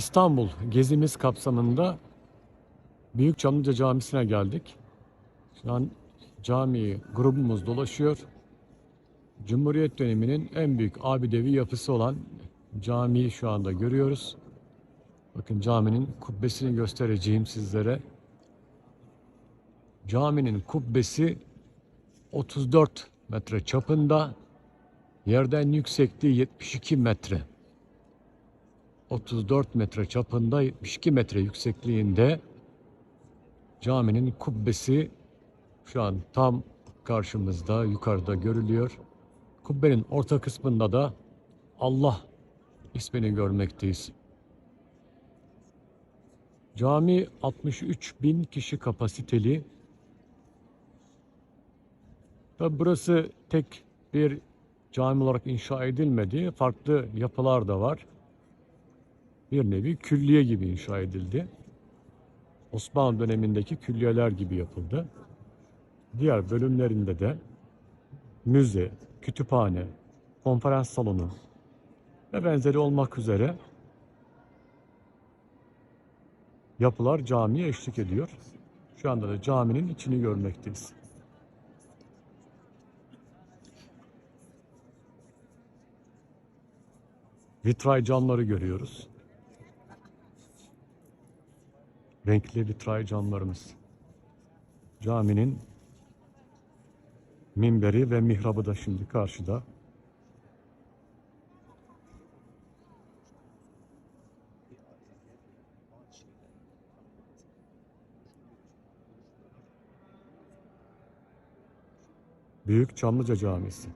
İstanbul gezimiz kapsamında Büyük Çamlıca Camisi'ne geldik. Şu an camiyi grubumuz dolaşıyor. Cumhuriyet döneminin en büyük abidevi yapısı olan camiyi şu anda görüyoruz. Bakın caminin kubbesini göstereceğim sizlere. Caminin kubbesi 34 metre çapında, yerden yüksekliği 72 metre. 34 metre çapında 72 metre yüksekliğinde caminin kubbesi şu an tam karşımızda yukarıda görülüyor. Kubbenin orta kısmında da Allah ismini görmekteyiz. Cami 63 bin kişi kapasiteli. Tabi burası tek bir cami olarak inşa edilmedi. Farklı yapılar da var bir nevi külliye gibi inşa edildi. Osmanlı dönemindeki külliyeler gibi yapıldı. Diğer bölümlerinde de müze, kütüphane, konferans salonu ve benzeri olmak üzere yapılar camiye eşlik ediyor. Şu anda da caminin içini görmekteyiz. Vitray camları görüyoruz. Renkli vitray camlarımız. Caminin minberi ve mihrabı da şimdi karşıda. Büyük Çamlıca Camisi.